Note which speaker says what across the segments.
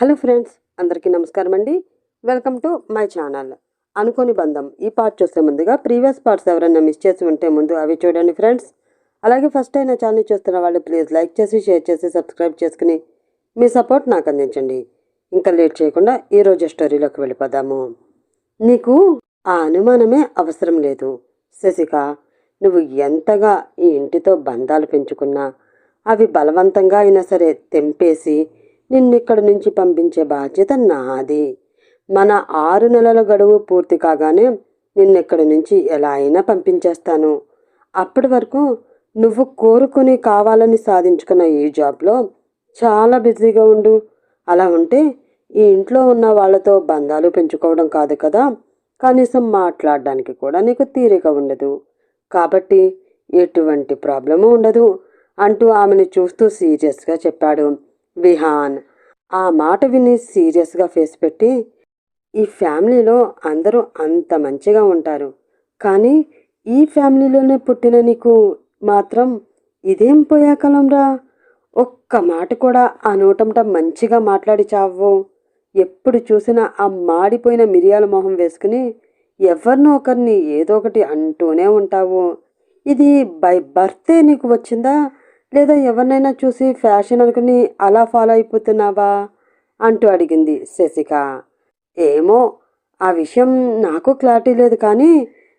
Speaker 1: Hello friends అందరికీ నమస్కారం అండి. Welcome to my channel. అనుకోని బంధం. ఈ పార్ట్ చూసే ముందుగా ప్రీవియస్ పార్ట్స్ ఎవరైనా మిస్ చేసి ఉంటే ముందు అవి చూడండి ఫ్రెండ్స్. అలాగే ఫస్ట్ అయిన ఛానల్ చూస్తున్న వాళ్ళు ప్లీజ్ లైక్ చేసి షేర్ చేసి సబ్స్క్రైబ్ చేసుకుని మీ సపోర్ట్ నాకు అందించండి. ఇంకా లేట్ చేయకుండా ఈ రోజు స్టోరీలోకి వెళ్ళిపోదాము. నీకు ఆ అనుమానమే అవసరం లేదు. శశిక నువ్వు ఎంతగా ఈ ఇంటితో బంధాలు పెంచుకున్నా అవి బలవంతంగా అయినా సరే తెంపేసి నిన్నిక్కడి నుంచి పంపించే బాధ్యత నాది. మన ఆరు నెలల గడువు పూర్తి కాగానే నిన్నెక్కడి నుంచి ఎలా అయినా పంపించేస్తాను. అప్పటి వరకు నువ్వు కోరుకుని కావాలని సాధించుకున్న ఈ జాబ్లో చాలా బిజీగా ఉండు. అలా ఉంటే ఈ ఇంట్లో ఉన్న వాళ్ళతో బంధాలు పెంచుకోవడం కాదు కదా. కనీసం మాట్లాడడానికి కూడా నీకు తీరిక ఉండదు. కాబట్టి ఎటువంటి ప్రాబ్లము ఉండదు అంటూ ఆమెను చూస్తూ సీరియస్గా చెప్పాడు. విహాన్. ఆ మాట విని సీరియస్గా ఫేస్ పెట్టి ఈ ఫ్యామిలీలో అందరూ అంత మంచిగా ఉంటారు కానీ ఈ ఫ్యామిలీలోనే పుట్టిన నీకు మాత్రం ఇదేం పోయాకలంరా ఒక్క మాట కూడా ఆ నోటంట మంచిగా మాట్లాడి చావు ఎప్పుడు చూసినా ఆ మాడిపోయిన మిరియాల మొహం వేసుకుని ఎవరినో ఒకరిని ఏదో ఒకటి అంటూనే ఉంటావు. ఇది బై బర్తే నీకు వచ్చిందా? లేదా ఎవరినైనా చూసి ఫ్యాషన్ అనుకుని అలా ఫాలో అయిపోతున్నావా అంటూ అడిగింది శశిక. ఏమో ఆ విషయం నాకు క్లారిటీ లేదు కానీ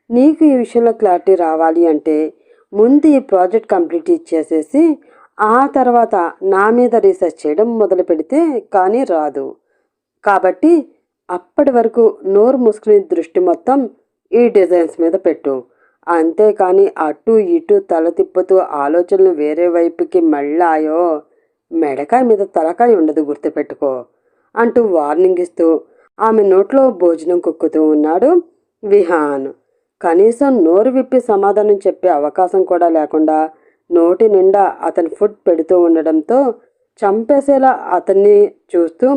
Speaker 1: నీకు ఈ విషయంలో క్లారిటీ రావాలి అంటే ముందు ఈ ప్రాజెక్ట్ కంప్లీట్ ఇచ్చేసేసి ఆ తర్వాత నా మీద రీసెర్చ్ చేయడం మొదలు పెడితే కానీ రాదు. కాబట్టి అప్పటి వరకు నోరు మూసుకుని దృష్టి మొత్తం ఈ డిజైన్స్ మీద పెట్టు. అంతేకాని అటు ఇటు తల తిప్పుతూ ఆలోచనలు వేరే వైపుకి మళ్ళాయో? మెడకాయ మీద తలకాయ ఉండదు గుర్తుపెట్టుకో అంటూ వార్నింగ్ ఇస్తూ ఆమె నోట్లో భోజనం కుక్కుతూ ఉన్నాడు విహాన్. కనీసం నోరు విప్పి సమాధానం చెప్పే అవకాశం కూడా లేకుండా నోటి నిండా అతని ఫుడ్ పెడుతూ ఉండడంతో చంపేసేలా అతన్ని చూస్తూ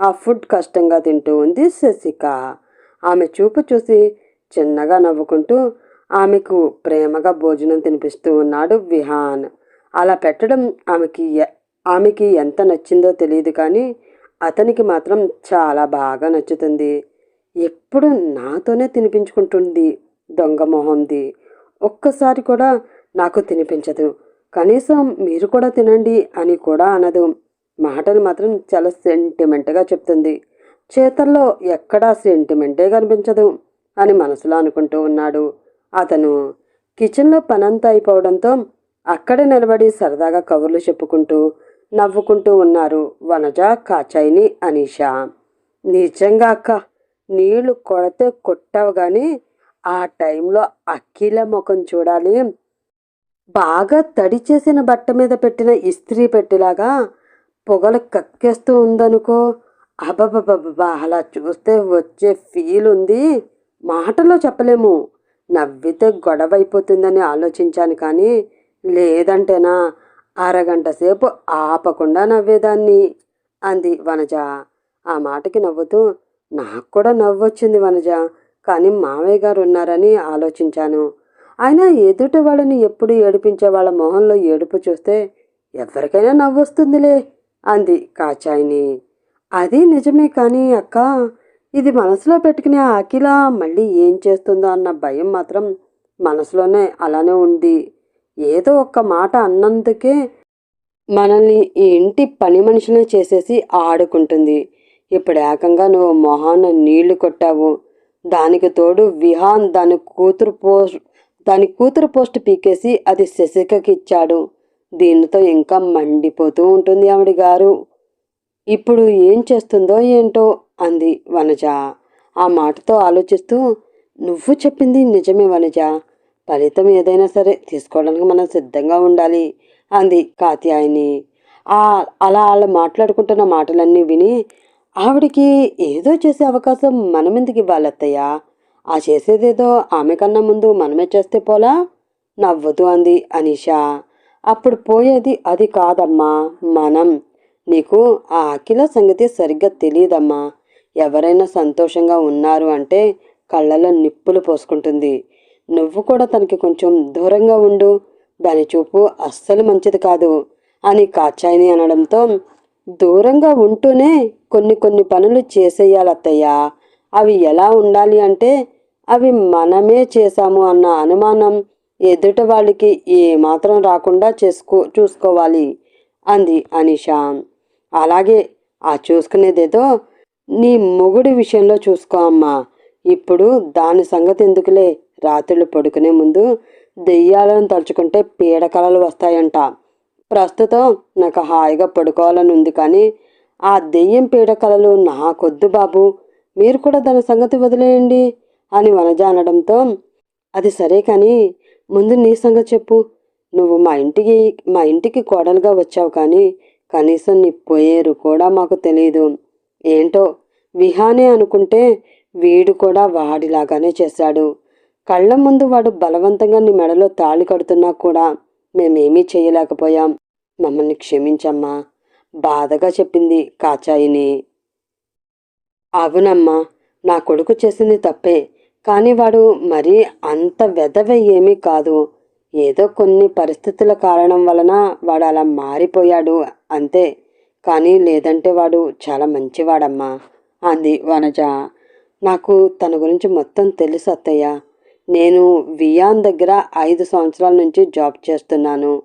Speaker 1: ఆ ఫుడ్ కష్టంగా తింటూ ఉంది శశిక. ఆమె చూపు చూసి చిన్నగా నవ్వుకుంటూ ఆమెకు ప్రేమగా భోజనం తినిపిస్తూ ఉన్నాడు విహాన్. అలా పెట్టడం ఆమెకి ఎ- ఆమెకి ఎంత నచ్చిందో తెలియదు కానీ అతనికి మాత్రం చాలా బాగా నచ్చుతుంది. ఎప్పుడు నాతోనే తినిపించుకుంటుంది దొంగ మొహంది. ఒక్కసారి కూడా నాకు తినిపించదు. కనీసం మీరు కూడా తినండి అని కూడా అనదు. మాటలు మాత్రం చాలా సెంటిమెంట్గా చెప్తుంది. చేతల్లో ఎక్కడా సెంటిమెంటే కనిపించదు అని మనసులో అనుకుంటూ ఉన్నాడు. అతను కిచెన్లో పనంతా అయిపోవడంతో అక్కడే నిలబడి సరదాగా కబుర్లు చెప్పుకుంటూ నవ్వుకుంటూ ఉన్నారు వనజ కాచాయిని అనీషా. నిజంగా అక్క నీళ్ళు కొడితే కొట్టావు కానీ ఆ టైంలో అఖిల ముఖం చూడాలి. బాగా తడి చేసిన బట్ట మీద పెట్టిన ఇస్త్రీ పెట్టిలాగా పొగలు కక్కేస్తూ ఉందనుకో అబబబబా అలా చూస్తే వచ్చే ఫీల్ ఉంది. మాటలో చెప్పలేము. నవ్వితే గొడవ అయిపోతుందని ఆలోచించాను కానీ లేదంటేనా అరగంట సేపు ఆపకుండా నవ్వేదాన్ని అంది వనజ. ఆ మాటకి నవ్వుతూ నాకు కూడా నవ్వొచ్చింది వనజ కానీ మావయ్య గారు ఉన్నారని ఆలోచించాను. ఆయన ఎదుటి వాళ్ళని ఎప్పుడు ఏడిపించే వాళ్ళ మొహంలో ఏడుపు చూస్తే ఎవరికైనా నవ్వొస్తుందిలే అంది కాచాయిని. అది నిజమే కానీ అక్క ఇది మనసులో పెట్టుకునే ఆకిల మళ్ళీ ఏం చేస్తుందో అన్న భయం మాత్రం మనసులోనే అలానే ఉంది. ఏదో ఒక్క మాట అన్నందుకే మనల్ని ఈ ఇంటి పని మనుషులే చేసేసి ఆడుకుంటుంది. ఇప్పుడు ఏకంగా నువ్వు మొహాన నీళ్ళు కొట్టావు. దానికి తోడు విహాన్ దాని కూతురు పోస్ట్ దాని కూతురు పోస్ట్ పీకేసి అది శశికకి ఇచ్చాడు దీనితో ఇంకా మండిపోతూ ఉంటుంది ఆవిడ గారు. ఇప్పుడు ఏం చేస్తుందో ఏంటో అంది వనజ. ఆ మాటతో ఆలోచిస్తూ నువ్వు చెప్పింది నిజమే వనజ. ఫలితం ఏదైనా సరే తీసుకోవడానికి మనం సిద్ధంగా ఉండాలి అంది కాత్యాయని. ఆ అలా వాళ్ళు మాట్లాడుకుంటున్న మాటలన్నీ విని ఆవిడికి ఏదో చేసే అవకాశం మనం ఎందుకు ఆ చేసేదేదో ఆమె కన్నా ముందు మనమే చేస్తే పోలా? నవ్వదు అంది అనీషా. అప్పుడు పోయేది అది కాదమ్మా మనం. నీకు ఆ అఖిల సంగతి సరిగ్గా తెలియదమ్మా ఎవరైనా సంతోషంగా ఉన్నారు అంటే కళ్ళలో నిప్పులు పోసుకుంటుంది. నువ్వు కూడా తనకి కొంచెం దూరంగా ఉండు. దాని చూపు అస్సలు మంచిది కాదు అని కాచాయిని అనడంతో దూరంగా ఉంటూనే కొన్ని కొన్ని పనులు చేసేయాలత్తయ్య అవి ఎలా ఉండాలి అంటే అవి మనమే చేశాము అన్న అనుమానం ఎదుట వాళ్ళకి ఏమాత్రం రాకుండా చేసుకో చూసుకోవాలి అంది అనిషా. అలాగే ఆ చూసుకునేదేదో నీ మొగుడి విషయంలో చూసుకో అమ్మా. ఇప్పుడు దాని సంగతి ఎందుకులే? రాత్రులు పడుకునే ముందు దెయ్యాలను తలుచుకుంటే పీడకలలు వస్తాయంట. ప్రస్తుతం నాకు హాయిగా పడుకోవాలని ఉంది కానీ ఆ దెయ్యం పీడకలలు నాకొద్దు బాబు. మీరు కూడా దాని సంగతి వదిలేయండి అని వనజ అనడంతో అది సరే కానీ ముందు నీ సంగతి చెప్పు. నువ్వు మా ఇంటికి మా ఇంటికి కోడలుగా వచ్చావు కానీ కనీసం నీ పోయేరు కూడా మాకు తెలియదు ఏంటో? విహానే అనుకుంటే వీడు కూడా వాడిలాగానే చేశాడు. కళ్ళ ముందు వాడు బలవంతంగా నీ మెడలో తాళి కడుతున్నా కూడా మేమేమీ చేయలేకపోయాం. మమ్మల్ని క్షమించమ్మా. బాధగా చెప్పింది కాచాయిని. అవునమ్మా నా కొడుకు చేసింది తప్పే. కానీ వాడు మరీ అంత వెధవ ఏమీ కాదు. ఏదో కొన్ని పరిస్థితుల కారణం వలన వాడు అలా మారిపోయాడు అంతే. కానీ లేదంటే వాడు చాలా మంచివాడమ్మా అంది వనజ. నాకు తన గురించి మొత్తం తెలుసు అత్తయ్య. నేను వియాన్ దగ్గర ఐదు సంవత్సరాల నుంచి జాబ్ చేస్తున్నాను.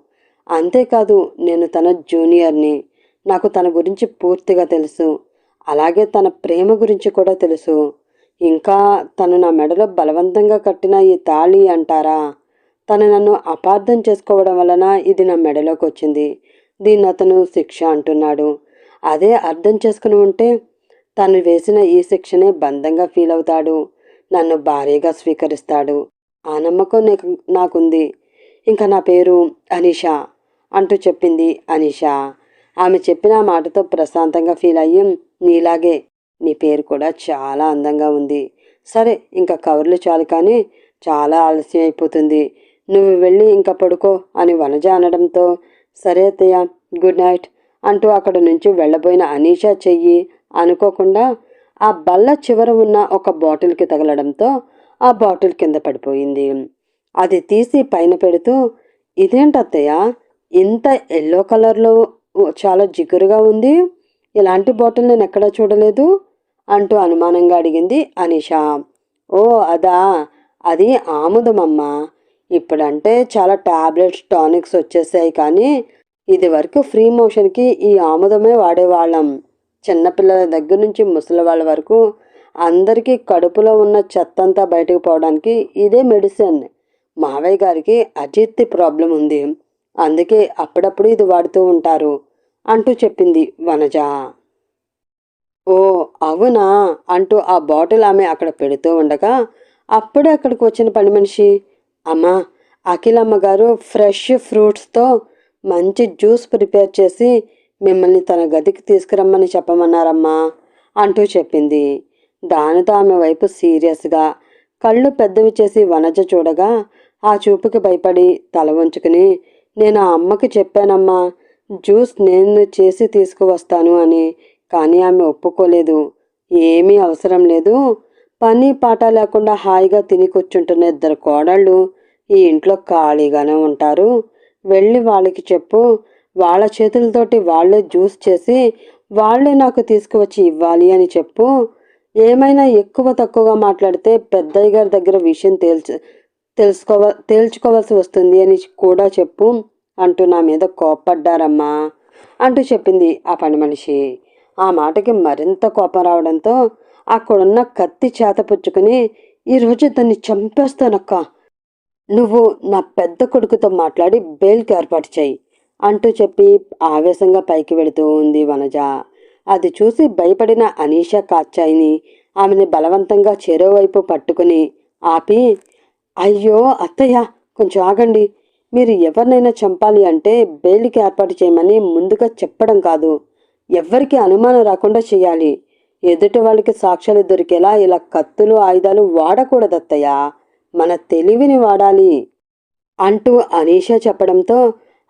Speaker 1: అంతేకాదు నేను తన జూనియర్ని. నాకు తన గురించి పూర్తిగా తెలుసు. అలాగే తన ప్రేమ గురించి కూడా తెలుసు. ఇంకా తను నా మెడలో బలవంతంగా కట్టిన ఈ తాళి అంటారా? తను నన్ను అపార్థం చేసుకోవడం వలన ఇది నా మెడలోకి వచ్చింది. దీన్ని అతను శిక్ష అంటున్నాడు. అదే అర్థం చేసుకుని ఉంటే తను వేసిన ఈ శిక్షనే బంధంగా ఫీల్ అవుతాడు. నన్ను భారీగా స్వీకరిస్తాడు. ఆ నమ్మకం నాకు నాకుంది. ఇంకా నా పేరు అనీషా అంటూ చెప్పింది అనీషా. ఆమె చెప్పిన మాటతో ప్రశాంతంగా ఫీల్ అయ్యి నీలాగే నీ పేరు కూడా చాలా అందంగా ఉంది. సరే ఇంకా కవర్లు చాలు కానీ చాలా ఆలస్యం అయిపోతుంది నువ్వు వెళ్ళి ఇంకా పడుకో అని వనజ అనడంతో సరే అత్తయ్య గుడ్ నైట్ అంటూ అక్కడ నుంచి వెళ్ళబోయిన అనీషా చెయ్యి అనుకోకుండా ఆ బల్ల చివర ఉన్న ఒక బాటిల్కి తగలడంతో ఆ బాటిల్ కింద పడిపోయింది. అది తీసి పైన పెడుతూ ఇదేంటత్తయ్య ఇంత ఎల్లో కలర్లో చాలా జిగురుగా ఉంది ఇలాంటి బాటిల్ నేను ఎక్కడా చూడలేదు? అంటూ అనుమానంగా అడిగింది అనిషా. ఓ అదా అది ఆముదమమ్మా ఇప్పుడంటే చాలా టాబ్లెట్స్ టానిక్స్ వచ్చేసాయి కానీ ఇది వరకు ఫ్రీ మోషన్కి ఈ ఆముదమే వాడేవాళ్ళం. చిన్నపిల్లల దగ్గర నుంచి ముసలి వాళ్ళ వరకు అందరికీ కడుపులో ఉన్న చెత్త అంతా బయటకు పోవడానికి ఇదే మెడిసిన్. మావయ్య గారికి అజీర్తి ప్రాబ్లం ఉంది. అందుకే అప్పుడప్పుడు ఇది వాడుతూ ఉంటారు అంటూ చెప్పింది వనజ. ఓ అవునా? అంటూ ఆ బాటిల్ ఆమె అక్కడ పెడుతూ ఉండగా అప్పుడే అక్కడికి వచ్చిన పని మనిషి అమ్మా అఖిలమ్మ గారు ఫ్రెష్ ఫ్రూట్స్తో మంచి జ్యూస్ ప్రిపేర్ చేసి మిమ్మల్ని తన గదికి తీసుకురమ్మని చెప్పమన్నారమ్మా అంటూ చెప్పింది. దానితో ఆమె వైపు సీరియస్గా కళ్ళు పెద్దవి చేసి వనజ చూడగా ఆ చూపుకి భయపడి తల వంచుకుని నేను ఆ అమ్మకి చెప్పానమ్మా జ్యూస్ నేను చేసి తీసుకువస్తాను అని. కానీ ఆమె ఒప్పుకోలేదు. ఏమీ అవసరం లేదు. పని పాట లేకుండా హాయిగా తిని కూర్చుంటున్న ఇద్దరు కోడళ్ళు ఈ ఇంట్లో ఖాళీగానే ఉంటారు. వెళ్ళి వాళ్ళకి చెప్పు. వాళ్ళ చేతులతోటి వాళ్ళే జ్యూస్ చేసి వాళ్ళే నాకు తీసుకువచ్చి ఇవ్వాలి అని చెప్పు. ఏమైనా ఎక్కువ తక్కువగా మాట్లాడితే పెద్దయ్య గారి దగ్గర విషయం తేల్చు తెలుసుకోవ తేల్చుకోవాల్సి వస్తుంది అని కూడా చెప్పు అంటూ నా మీద కోప్పడ్డారమ్మా అంటూ చెప్పింది ఆ పని మనిషి. ఆ మాటకి మరింత కోపం రావడంతో అక్కడున్న కత్తి చేత పుచ్చుకుని ఈరోజు దాన్ని చంపేస్తానక్క. నువ్వు నా పెద్ద కొడుకుతో మాట్లాడి బెయిల్కి ఏర్పాటు చేయి అంటూ చెప్పి ఆవేశంగా పైకి వెళుతూ ఉంది వనజ. అది చూసి భయపడిన అనీషా కాచాయిని ఆమెని బలవంతంగా చెరోవైపు పట్టుకుని ఆపి అయ్యో అత్తయ్య కొంచెం ఆగండి. మీరు ఎవరినైనా చంపాలి అంటే బెయిల్కి ఏర్పాటు చేయమని ముందుగా చెప్పడం కాదు. ఎవరికి అనుమానం రాకుండా చేయాలి. ఎదుటి వాళ్ళకి సాక్ష్యాలు దొరికేలా ఇలా కత్తులు ఆయుధాలు వాడకూడదు అత్తయ్య మన తెలివిని వాడాలి అంటూ అనీషా చెప్పడంతో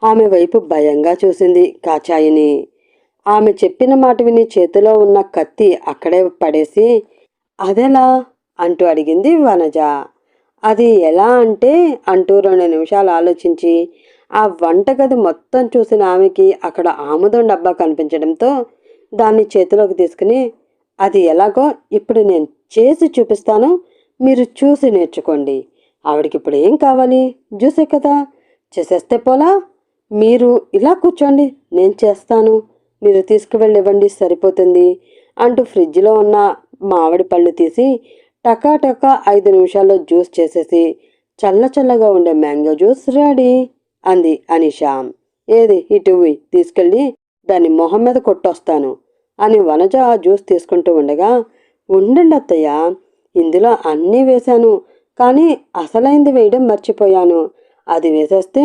Speaker 1: ఆమె వైపు భయంగా చూసింది కాచాయిని. ఆమె చెప్పిన మాట విని చేతిలో ఉన్న కత్తి అక్కడే పడేసి అదెలా? అంటూ అడిగింది వనజ. అది ఎలా అంటే అంటూ రెండు నిమిషాలు ఆలోచించి ఆ వంటగది మొత్తం చూసిన ఆమెకి అక్కడ ఆముదం డబ్బా కనిపించడంతో దాన్ని చేతిలోకి తీసుకుని అది ఎలాగో ఇప్పుడు నేను చేసి చూపిస్తాను. మీరు చూసి నేర్చుకోండి. ఆవిడకి ఇప్పుడు ఏం కావాలి? జ్యూసే కదా. చేసేస్తే పోలా? మీరు ఇలా కూర్చోండి. నేను చేస్తాను. మీరు తీసుకువెళ్ళి ఇవ్వండి సరిపోతుంది అంటూ ఫ్రిడ్జ్లో ఉన్న మామిడి పళ్ళు తీసి టకా టకా ఐదు నిమిషాల్లో జ్యూస్ చేసేసి చల్ల చల్లగా ఉండే మ్యాంగో జ్యూస్ రెడీ అంది అనిషా. ఏది? ఇటువి తీసుకెళ్ళి దాన్ని మొహం మీద కొట్టొస్తాను. అని వనజ ఆ జ్యూస్ తీసుకుంటూ ఉండగా ఉండండి అత్తయ్య ఇందులో అన్నీ వేశాను కానీ అసలైంది వేయడం మర్చిపోయాను. అది వేసేస్తే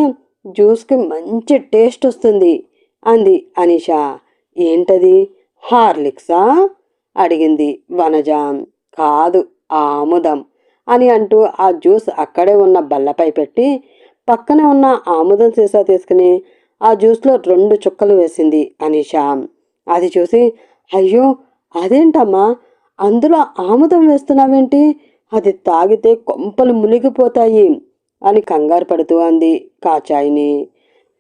Speaker 1: జ్యూస్కి మంచి టేస్ట్ వస్తుంది అంది అనిషా. ఏంటది? హార్లిక్సా? అడిగింది వనజ. కాదు ఆముదం అని అంటూ ఆ జ్యూస్ అక్కడే ఉన్న బల్లపై పెట్టి పక్కనే ఉన్న ఆముదం సీసా తీసుకుని ఆ జ్యూస్లో రెండు చుక్కలు వేసింది అనిషా. అది చూసి అయ్యో అదేంటమ్మా? అందులో ఆముదం వేస్తున్నావేంటి? అది తాగితే కొంపలు మునిగిపోతాయి అని కంగారు పడుతూ అంది కాచాయిని.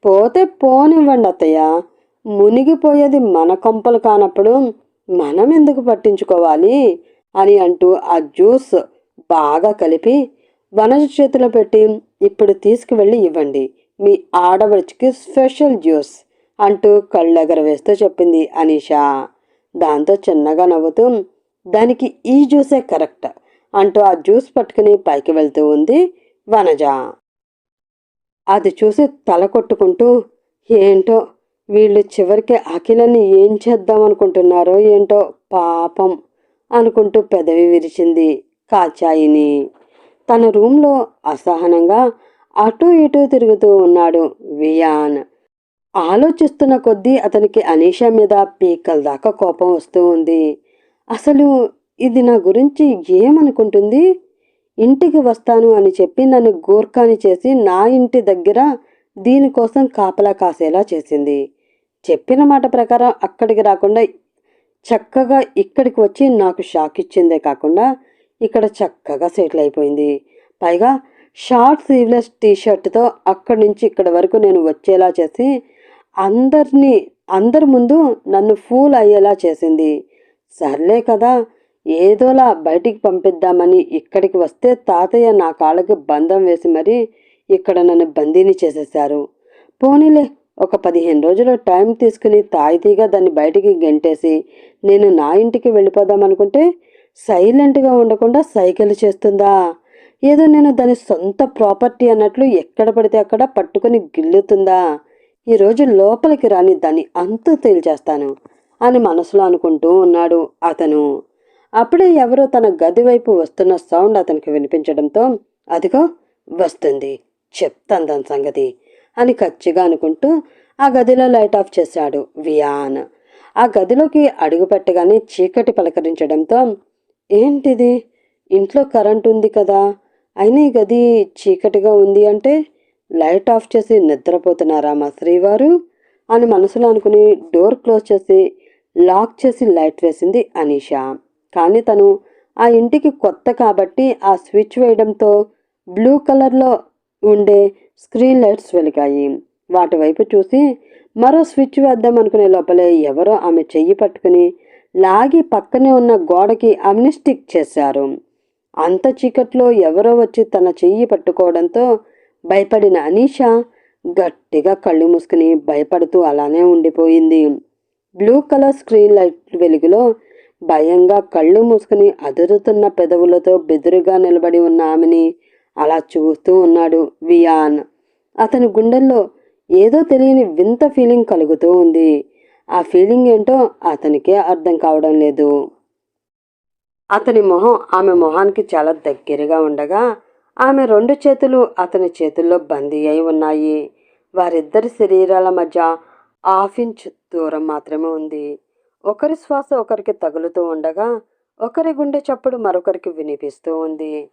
Speaker 1: పోతే పోనివ్వండి అత్తయ్య. మునిగిపోయేది మన కొంపలు కానప్పుడు మనం ఎందుకు పట్టించుకోవాలి? అని అంటూ ఆ జ్యూస్ బాగా కలిపి వనజ చేతిలో పెట్టి ఇప్పుడు తీసుకువెళ్ళి ఇవ్వండి. మీ ఆడవడికి స్పెషల్ జ్యూస్. అంటూ కళ్ళెగర వేస్తూ చెప్పింది అనీషా. దాంతో చిన్నగా నవ్వుతూ దానికి ఈ జ్యూసే కరెక్ట్ అంటూ ఆ జ్యూస్ పట్టుకుని పైకి వెళ్తూ ఉంది వనజ. అది చూసి తల కొట్టుకుంటూ ఏంటో వీళ్ళు చివరికి అఖిలని ఏం చేద్దాం అనుకుంటున్నారో ఏంటో పాపం అనుకుంటూ పెదవి విరిచింది కాచాయిని తన రూంలో అసహనంగా అటూ ఇటూ తిరుగుతూ ఉన్నాడు వియాన్. ఆలోచిస్తున్న కొద్దీ అతనికి అనీషా మీద పీకల దాకా కోపం వస్తూ ఉంది. అసలు ఇది నా గురించి ఏమనుకుంటుంది? ఇంటికి వస్తాను అని చెప్పి నన్ను గోర్ఖాని చేసి నా ఇంటి దగ్గర దీనికోసం కాపలా కాసేలా చేసింది. చెప్పిన మాట ప్రకారం అక్కడికి రాకుండా చక్కగా ఇక్కడికి వచ్చి నాకు షాక్ ఇచ్చిందే కాకుండా ఇక్కడ చక్కగా సెటిల్ అయిపోయింది. పైగా షార్ట్ స్లీవ్లెస్ టీషర్ట్తో అక్కడి నుంచి ఇక్కడి వరకు నేను వచ్చేలా చేసి అందరినీ అందరి ముందు నన్ను ఫూల్ అయ్యేలా చేసింది. సర్లే కదా ఏదోలా బయటికి పంపిద్దామని ఇక్కడికి వస్తే తాతయ్య నా కాళ్ళకి బంధం వేసి మరీ ఇక్కడ నన్ను బందీని చేసేశారు. పోనీలే ఒక పదిహేను రోజులు టైం తీసుకుని తాయితీగా దాన్ని బయటికి గెంటేసి నేను నా ఇంటికి వెళ్ళిపోదామనుకుంటే సైలెంట్గా ఉండకుండా సైకిల్ చేస్తుందా? ఏదో నేను దాని సొంత ప్రాపర్టీ అన్నట్లు ఎక్కడ పడితే అక్కడ పట్టుకుని గిల్లుతుందా? ఈరోజు లోపలికి రాని దాన్ని అంత తేల్చేస్తాను అని మనసులో అనుకుంటూ ఉన్నాడు అతను. అప్పుడే ఎవరో తన గది వైపు వస్తున్న సౌండ్ అతనికి వినిపించడంతో అదిగో వస్తుంది. చెప్తాను దాని సంగతి అని ఖచ్చిగా అనుకుంటూ ఆ గదిలో లైట్ ఆఫ్ చేశాడు వియాన్. ఆ గదిలోకి అడుగుపెట్టగానే చీకటి పలకరించడంతో ఏంటిది? ఇంట్లో కరెంట్ ఉంది కదా. అయినా ఈ గది చీకటిగా ఉంది అంటే లైట్ ఆఫ్ చేసి నిద్రపోతున్నారా మా శ్రీవారు? అని మనసులో అనుకుని డోర్ క్లోజ్ చేసి లాక్ చేసి లైట్ వేసింది అనీషా. కానీ తను ఆ ఇంటికి కొత్త కాబట్టి ఆ స్విచ్ వేయడంతో బ్లూ కలర్లో ఉండే స్క్రీన్ లైట్స్ వెలిగాయి. వాటి వైపు చూసి మరో స్విచ్ వేద్దాం అనుకునే లోపలే ఎవరో ఆమె చెయ్యి పట్టుకుని లాగి పక్కనే ఉన్న గోడకి అమ్నిస్టిక్ చేశారు. అంత చీకట్లో ఎవరో వచ్చి తన చెయ్యి పట్టుకోవడంతో భయపడిన అనీషా గట్టిగా కళ్ళు మూసుకుని భయపడుతూ అలానే ఉండిపోయింది. బ్లూ కలర్ స్క్రీన్ లైట్ వెలుగులో భయంగా కళ్ళు మూసుకుని అదురుతున్న పెదవులతో బెదురుగా నిలబడి ఉన్న ఆమెని అలా చూస్తూ ఉన్నాడు వియాన్. అతని గుండెల్లో ఏదో తెలియని వింత ఫీలింగ్ కలుగుతూ ఉంది. ఆ ఫీలింగ్ ఏంటో అతనికే అర్థం కావడం లేదు. అతని మొహం ఆమె మొహానికి చాలా దగ్గరగా ఉండగా ఆమె రెండు చేతులు అతని చేతుల్లో బందీ అయి ఉన్నాయి. వారిద్దరి శరీరాల మధ్య హాఫ్ ఇంచ్ దూరం మాత్రమే ఉంది. ఒకరి శ్వాస ఒకరికి తగులుతూ ఉండగా ఒకరి గుండె చప్పుడు మరొకరికి వినిపిస్తూ ఉంది.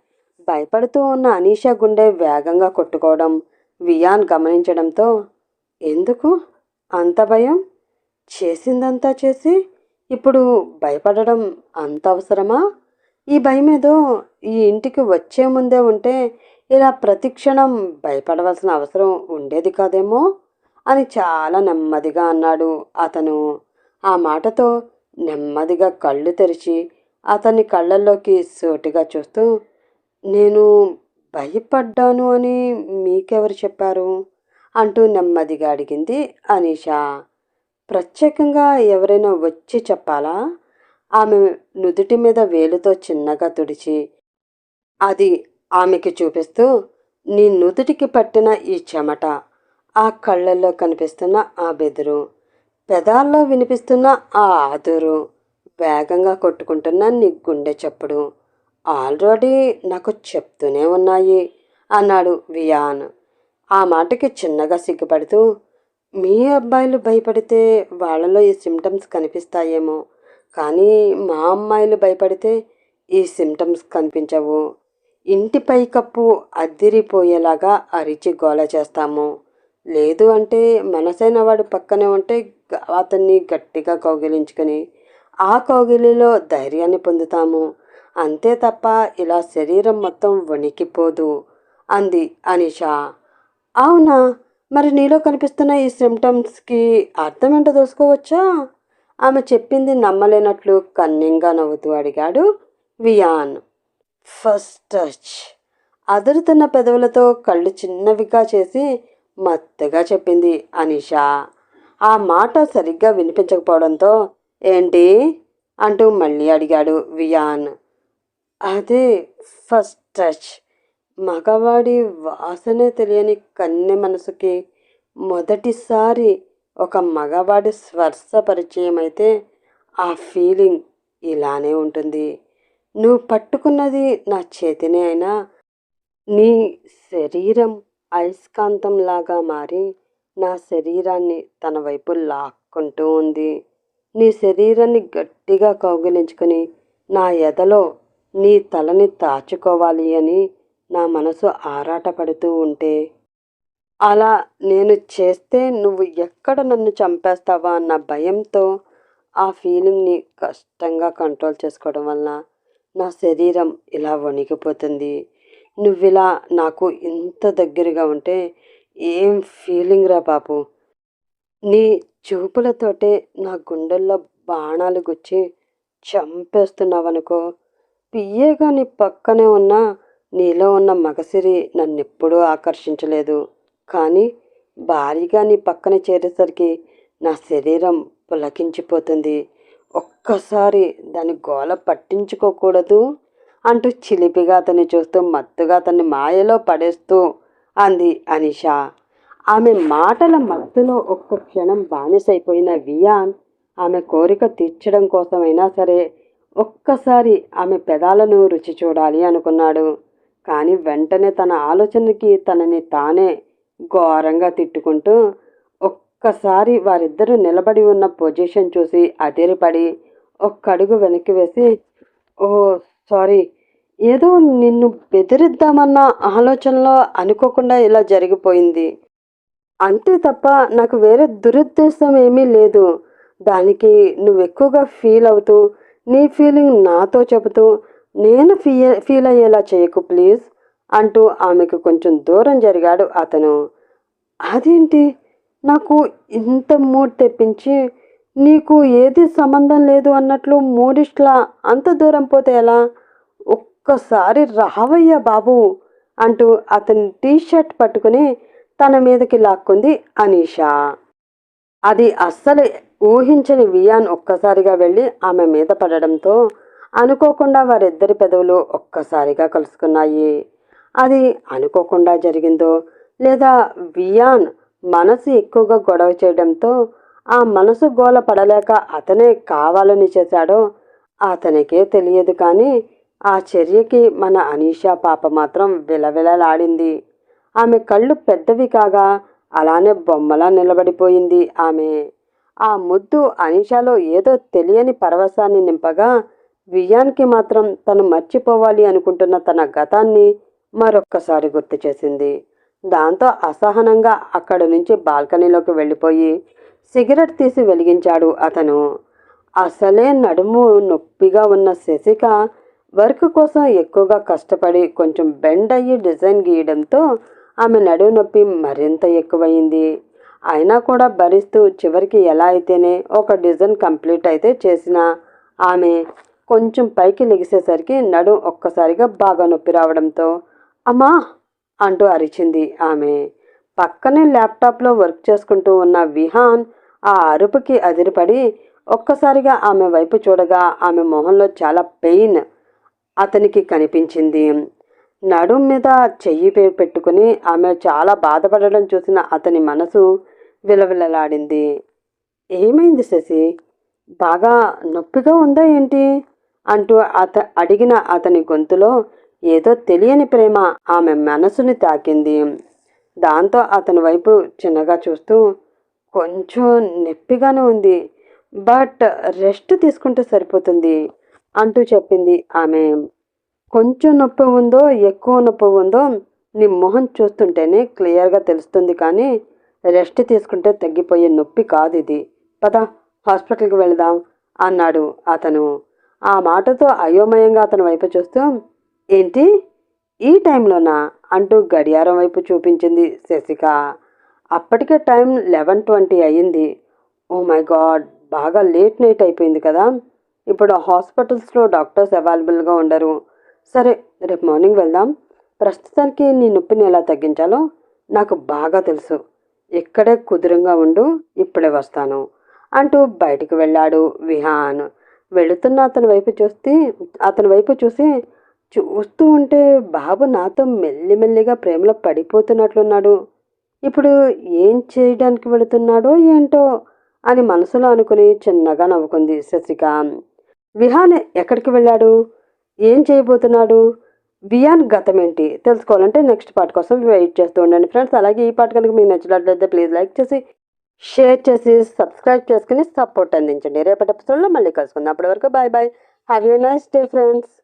Speaker 1: భయపడుతూ ఉన్న అనీషా గుండె వేగంగా కొట్టుకోవడం వియాన్ గమనించడంతో ఎందుకు? అంత భయం? చేసిందంతా చేసి ఇప్పుడు భయపడడం అంత అవసరమా? ఈ భయం ఏదో ఈ ఇంటికి వచ్చే ముందే ఉంటే ఇలా ప్రతిక్షణం భయపడవలసిన అవసరం ఉండేది కాదేమో అని చాలా నెమ్మదిగా అన్నాడు అతను. ఆ మాటతో నెమ్మదిగా కళ్ళు తెరిచి అతని కళ్ళల్లోకి సోటిగా చూస్తూ నేను భయపడ్డాను అని మీకెవరు చెప్పారు? అంటూ నెమ్మదిగా అడిగింది అనీషా. ప్రత్యేకంగా ఎవరైనా వచ్చి చెప్పాలా? ఆమె నుదుటి మీద వేలుతో చిన్నగా తుడిచి అది ఆమెకి చూపిస్తూ నీ నుదుటికి పట్టిన ఈ చెమట ఆ కళ్ళల్లో కనిపిస్తున్న ఆ బెదురు పెదాల్లో వినిపిస్తున్న ఆ ఆదురు వేగంగా కొట్టుకుంటున్న నీ గుండె చప్పుడు ఆల్రెడీ నాకు చెప్తూనే ఉన్నాయి అన్నాడు వియాన్. ఆ మాటకి చిన్నగా సిగ్గుపడుతూ మీ అబ్బాయిలు భయపడితే వాళ్ళలో ఈ సిమ్టమ్స్ కనిపిస్తాయేమో కానీ మా అమ్మాయిలు భయపడితే ఈ సిమ్టమ్స్ కనిపించవు. ఇంటి పైకప్పు అద్దిరిపోయేలాగా అరిచి గోల చేస్తాము. లేదు అంటే మనసైన వాడు పక్కనే ఉంటే అతన్ని గట్టిగా కౌగిలించుకొని ఆ కౌగిలిలో ధైర్యాన్ని పొందుతాము. అంతే తప్ప ఇలా శరీరం మొత్తం వణికిపోదు అంది అనిషా. అవునా? మరి నీలో కనిపిస్తున్న ఈ సిమ్టమ్స్కి అర్థం ఏంటో తెలుసుకోవచ్చా? ఆమె చెప్పింది నమ్మలేనట్లు కన్నింగా నవ్వుతూ అడిగాడు వియాన్. First touch. అదురుతున్న పెదవులతో కళ్ళు చిన్నవిగా చేసి మత్తుగా చెప్పింది అనిషా. ఆ మాట సరిగ్గా వినిపించకపోవడంతో ఏంటి? అంటూ మళ్ళీ అడిగాడు వియాన్. అదే ఫస్ట్ టచ్. మగవాడి వాసనే తెలియని కన్నె మనసుకి మొదటిసారి ఒక మగవాడి స్పర్శ పరిచయం అయితే ఆ ఫీలింగ్ ఇలానే ఉంటుంది. నువ్వు పట్టుకున్నది నా చేతినే అయినా నీ శరీరం అయస్కాంతంలాగా మారి నా శరీరాన్ని తన వైపు లాక్కుంటూ ఉంది. నీ శరీరాన్ని గట్టిగా కౌగిలించుకొని నా ఎదలో నీ తలని తాచుకోవాలి అని నా మనసు ఆరాటపడుతూ ఉంటే అలా నేను చేస్తే నువ్వు ఎక్కడ నన్ను చంపేస్తావా అన్న భయంతో ఆ ఫీలింగ్ని కష్టంగా కంట్రోల్ చేసుకోవడం వలన నా శరీరం ఇలా వణికిపోతుంది. నువ్విలా నాకు ఇంత దగ్గరగా ఉంటే ఏం ఫీలింగ్ రా పాపు నీ చూపులతోటే నా గుండెల్లో బాణాలు గుచ్చి చంపేస్తున్నావనుకో పియ్యేగా నీ పక్కనే ఉన్న నీలో ఉన్న మగసిరి నన్నెప్పుడూ ఆకర్షించలేదు. కానీ భారీగా నీ పక్కన చేరేసరికి నా శరీరం పులకించిపోతుంది. ఒక్కసారి దాని గోల పట్టించుకోకూడదు అంటూ చిలిపిగా అతన్ని చూస్తూ మత్తుగా అతన్ని మాయలో పడేస్తూ అంది అనిషా. ఆమె మాటల మత్తులో ఒక్క క్షణం బానిసైపోయిన వియాన్ ఆమె కోరిక తీర్చడం కోసమైనా సరే ఒక్కసారి ఆమె పెదాలను రుచి చూడాలి అనుకున్నాడు. కానీ వెంటనే తన ఆలోచనకి తనని తానే ఘోరంగా తిట్టుకుంటూ ఒక్కసారి వారిద్దరూ నిలబడి ఉన్న పొజిషన్ చూసి అదిరిపడి ఒక్కడుగు వెనక్కి వేసి ఓ సారీ. ఏదో నిన్ను బెదిరిద్దామన్న ఆలోచనలో అనుకోకుండా ఇలా జరిగిపోయింది. అంతే తప్ప నాకు వేరే దురుద్దేశం ఏమీ లేదు. దానికి నువ్వు ఎక్కువగా ఫీల్ అవుతూ నీ ఫీలింగ్ నాతో చెబుతూ నేను ఫీ ఫీల్ అయ్యేలా చేయకు ప్లీజ్. అంటూ ఆమెకు కొంచెం దూరం జరిగాడు అతను. అదేంటి? నాకు ఇంత మూడ్ తెప్పించి నీకు ఏది సంబంధం లేదు అన్నట్లు మూడిష్లా అంత దూరం పోతే ఎలా? ఒక్కసారి రావయ్యా బాబు అంటూ అతని టీ షర్ట్ పట్టుకుని తన మీదకి లాక్కుంది అనీషా. అది అస్సలు ఊహించని వియాన్ ఒక్కసారిగా వెళ్ళి ఆమె మీద పడడంతో అనుకోకుండా వారిద్దరి పెదవులు ఒక్కసారిగా కలుసుకున్నాయి. అది అనుకోకుండా జరిగిందో లేదా వియాన్ మనసు ఎక్కువగా గొడవ చేయడంతో ఆ మనసు గోల పడలేక అతనే కావాలని చేశాడో అతనికే తెలియదు కానీ ఆ చర్యకి మన అనీషా పాప మాత్రం విలవిలలాడింది. ఆమె కళ్ళు పెద్దవి కాగా అలానే బొమ్మలా నిలబడిపోయింది ఆమె. ఆ ముద్దు అనీషాలో ఏదో తెలియని పరవశాన్ని నింపగా వియాన్కి మాత్రం తను మర్చిపోవాలి అనుకుంటున్న తన గతాన్ని మరొక్కసారి గుర్తు చేసింది. దాంతో అసహనంగా అక్కడి నుంచి బాల్కనీలోకి వెళ్ళిపోయి సిగరెట్ తీసి వెలిగించాడు అతను. అసలే నడుము నొప్పిగా ఉన్న శశిక వర్క్ కోసం ఎక్కువగా కష్టపడి కొంచెం బెండ్ అయ్యి డిజైన్ గీయడంతో ఆమె నడుము నొప్పి మరింత ఎక్కువయింది అయినా కూడా భరిస్తూ చివరికి ఎలా అయితేనే ఒక డిజైన్ కంప్లీట్ అయితే చేసిన ఆమె. కొంచెం పైకి లెగిసేసరికి నడు ఒక్కసారిగా బాగా నొప్పి రావడంతో అమ్మా! అంటూ అరిచింది ఆమె. పక్కనే ల్యాప్టాప్లో వర్క్ చేసుకుంటూ ఉన్న విహాన్ ఆ అరుపుకి అదిరిపడి ఒక్కసారిగా ఆమె వైపు చూడగా ఆమె మొహంలో చాలా పెయిన్ అతనికి కనిపించింది. నడుం మీద చెయ్యి పెట్టుకుని ఆమె చాలా బాధపడడం చూసిన అతని మనసు విలవిలలాడింది. ఏమైంది శశి? బాగా నొప్పిగా ఉందా ఏంటి? అంటూ అత అడిగిన అతని గొంతులో ఏదో తెలియని ప్రేమ ఆమె మనసుని తాకింది. దాంతో అతని వైపు చిన్నగా చూస్తూ కొంచెం నొప్పిగానే ఉంది బట్ రెస్ట్ తీసుకుంటే సరిపోతుంది అంటూ చెప్పింది ఆమె. కొంచెం నొప్పి ఉందో ఎక్కువ నొప్పి ఉందో నీ మొహం చూస్తుంటేనే క్లియర్గా తెలుస్తుంది కానీ రెస్ట్ తీసుకుంటే తగ్గిపోయే నొప్పి కాదు ఇది. పద హాస్పిటల్కి వెళదాం అన్నాడు అతను. ఆ మాటతో అయోమయంగా అతని వైపు చూస్తూ ఏంటి? ఈ టైంలోనా అంటూ గడియారం వైపు చూపించింది శశిక. అప్పటికే టైం లెవెన్ ట్వంటీ అయ్యింది. ఓ మై గాడ్ బాగా లేట్ నైట్ అయిపోయింది కదా. ఇప్పుడు హాస్పిటల్స్లో డాక్టర్స్ అవైలబుల్గా ఉండరు. సరే రేపు మార్నింగ్ వెళ్దాం. ప్రస్తుతానికి నీ నొప్పిని ఎలా తగ్గించాలో నాకు బాగా తెలుసు. ఇక్కడే కుదురంగా ఉండు ఇప్పుడే వస్తాను అంటూ బయటికి వెళ్ళాడు విహాన్. వెళుతున్న అతని వైపు చూస్తే అతని వైపు చూసి చూస్తూ ఉంటే బాబు నాతో మెల్లిమెల్లిగా ప్రేమలో పడిపోతున్నట్లున్నాడు. ఇప్పుడు ఏం చేయడానికి వెళుతున్నాడో ఏంటో అని మనసులో అనుకుని చిన్నగా నవ్వుకుంది శశిక. విహాన్ ఎక్కడికి వెళ్ళాడు? ఏం చేయబోతున్నాడు? వియాన్ గతం ఏంటి తెలుసుకోవాలంటే నెక్స్ట్ పార్ట్ కోసం వెయిట్ చేస్తూ ఉండండి ఫ్రెండ్స్. అలాగే ఈ పార్ట్ కనుక మీకు నచ్చినట్లయితే ప్లీజ్ లైక్ చేసి షేర్ చేసి సబ్స్క్రైబ్ చేసుకుని సపోర్ట్ అందించండి. రేపటి ఎపిసోడ్లో మళ్ళీ కలుసుకుందాం. అప్పటి వరకు bye bye have you nice day friends.